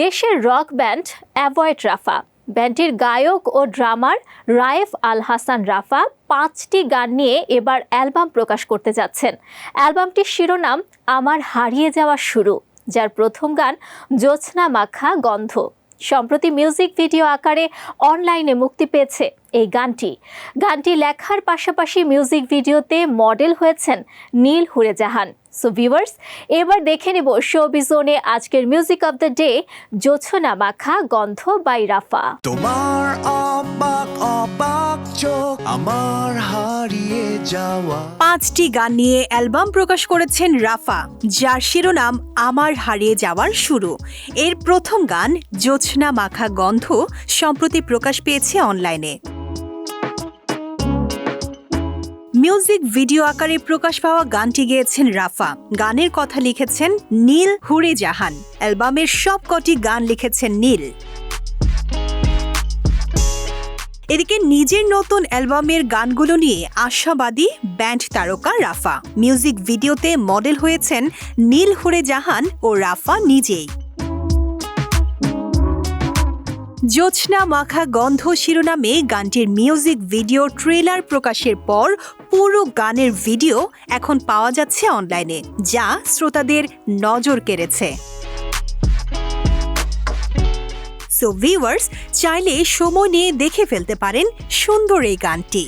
দেশের rock band avoid রাফা। ব্যান্ডটির গায়ক ও ড্রামার রায়েফ আল হাসান রাফা পাঁচটি গান নিয়ে এবার অ্যালবাম প্রকাশ করতে যাচ্ছেন। অ্যালবামটির শিরোনাম, আমার হারিয়ে যাওয়া শুরু, যার প্রথম গান জোৎস্না মাখা গন্ধ। সম্প্রতি মিউজিক ভিডিও আকারে অনলাইনে মুক্তি পেয়েছে এই গানটি। গানটি লেখার পাশাপাশি মিউজিক ভিডিওতে মডেল হয়েছেন নীল হুরে জাহান সো ভিউয়ার্স এবার দেখে নেব শোবি জোনে আজকের মিউজিক অব দ্য ডে জোছনা মাখা, গন্ধ বাই রাফা। তোমার অবাক অবাক চোখ আমার হারিয়ে যাওয়া। পাঁচটি গান নিয়ে অ্যালবাম প্রকাশ করেছেন রাফা, যার শিরোনাম আমার হারিয়ে যাওয়ার শুরু। এর প্রথম গান জোছনা মাখা গন্ধ, সম্প্রতি প্রকাশ পেয়েছে অনলাইনে। মিউজিক ভিডিও আকারে প্রকাশ পাওয়া গানটি গেয়েছেন রাফা। গানের কথা লিখেছেন নীল হুরে জাহান অ্যালবামের সব কটি গান লিখেছেন নীল। এদিকে নিজের নতুন অ্যালবামের গানগুলো নিয়ে আশাবাদী ব্যান্ড তারকা রাফা। মিউজিক ভিডিওতে মডেল হয়েছেন নীল হুরে জাহান ও রাফা নিজেই। জোছনা মাখা গন্ধ শিরোনামে গানটির মিউজিক ভিডিও ট্রেলার প্রকাশের পর পুরো গানের ভিডিও এখন পাওয়া যাচ্ছে অনলাইনে, যা শ্রোতাদের নজর কেড়েছে। সো ভিউয়ার্স চাইলে সময় নিয়ে দেখে ফেলতে পারেন সুন্দর এই গানটি।